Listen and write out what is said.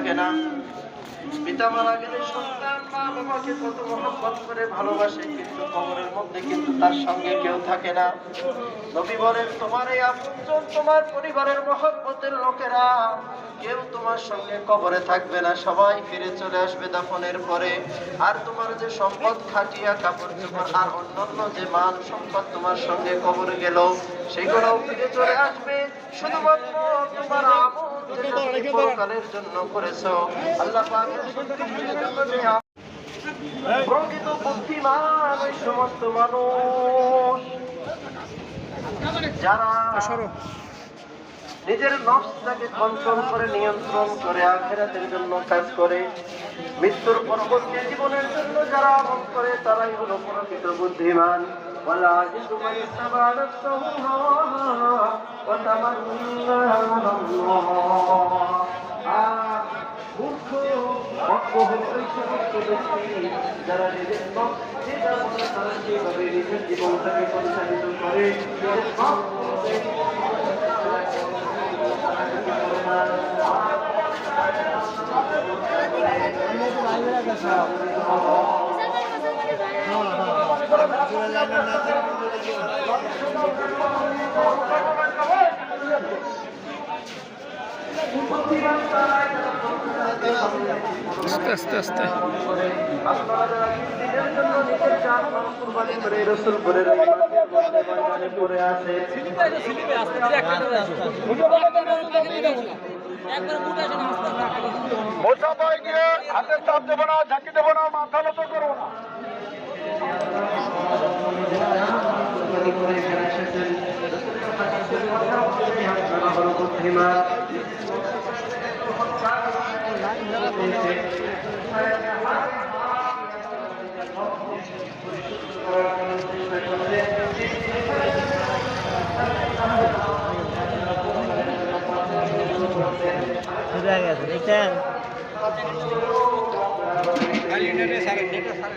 থাকে না। পিতা মারা গেলে সন্তান মা বাবাকে কত মহব্বত করে ভালোবাসে, কিন্তু কবরের মধ্যে কিন্তু তার সঙ্গে কেউ থাকে না। নবী বলেন, তোমার এই আপনজন তোমার পরিবারের মহব্বতের লোকেরা। কেউ তোমার সঙ্গে কবরে থাকবে না, সবাই ফিরে চলে আসবে দাফনের পরে। আর তোমার যে সম্পদ খাটিয়া কাপড় চোপড়, আর অন্যান্য যে মান সম্পদ তোমার সঙ্গে কবরে গেল, সেগুলোও ফিরে চলে আসবে। শুধুমাত্র তোমার আমল যেটা তুমি জন্য আল্লাহ প্রকৃত বুদ্ধিমান ওই সমস্ত মানুষ। যারা নিজের নকশাকে কন্ট্রোল করে নিয়ন্ত্রণ করে আখেরাতের জন্য কাজ করে মৃত্যুর পরবর্তী জীবনের জন্য যারা আমল করে তারাই হলো প্রকৃত বুদ্ধিমান। বলা যারা নিজের মনে করে সেভাবে নিজের জীবনটাকে পরিচালিত করে নিজের নফস আস্তে আস্তে আস্তে আপনারা যারা দিনের জন্য নিজের জান মাল কুরবানি করে রসুল করে রহিমানের ময়দানে পড়ে আছে মোসাফাই গিয়ে হাতের চাপ দেবো না ঝাঁকি দেবো না মাথা নত করব না এখানে এসেছেন রসুলের হাদিসের কথা